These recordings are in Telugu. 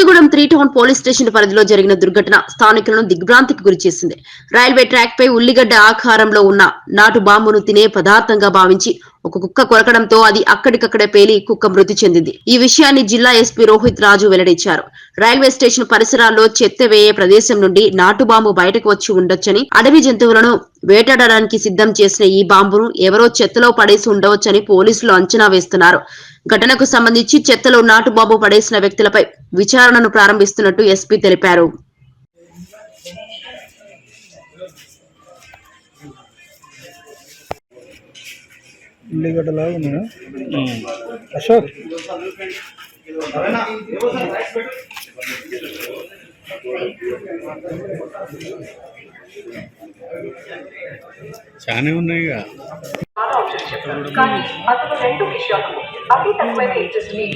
Kothagudem three town police station పరిధిలో జరిగిన దుర్ఘటన స్థానికులను దిగ్భ్రాంతికి గురిచేసింది. రైల్వే ట్రాక్ పై ఉల్లిగడ్డ ఆకారంలో ఉన్న నాటు బాంబును తినే పదార్థంగా భావించి ఒక కుక్క కొరకడంతో అది అక్కడికక్కడే పేలి కుక్క మృతి చెందింది. ఈ విషయాన్ని జిల్లా ఎస్పీ రోహిత్ రాజు వెల్లడించారు. రైల్వే స్టేషన్ పరిసరాల్లో చెత్త వేయే ప్రదేశం నుండి నాటు బాంబు బయటకు వచ్చి ఉండొచ్చని అడవి జంతువులను వేటాడడానికి సిద్ధం చేసిన ఈ బాంబును ఎవరో చెత్తలో పడేసి ఉండవచ్చని పోలీసులు అంచనా వేస్తున్నారు. ఘటనకు సంబంధించి చెత్తలో నాటు బాంబు పడేసిన వ్యక్తులపై విచారణను ప్రారంభిస్తున్నట్టు ఎస్పీ తెలిపారు. ఉల్లిగడ్డలాగా ఉన్నాయా అశోక్. చానే ఉన్నాయి కానీ అతను రెండు విషయాలకు అతి తక్కువైన ఇంట్రెస్ట్ని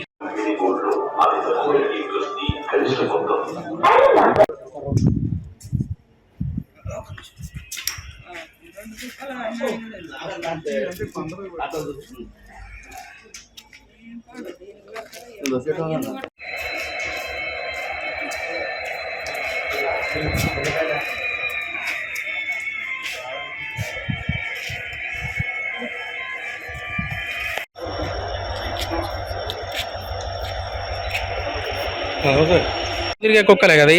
తిరిగే కుక్కలే కదా?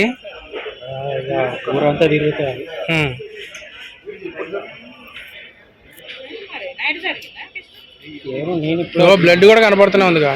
ఊరంతా తిరుగుతాయి. ఏమో నేను ఇదిగో బ్లడ్ కూడా కనపడుతూనే ఉందిగా.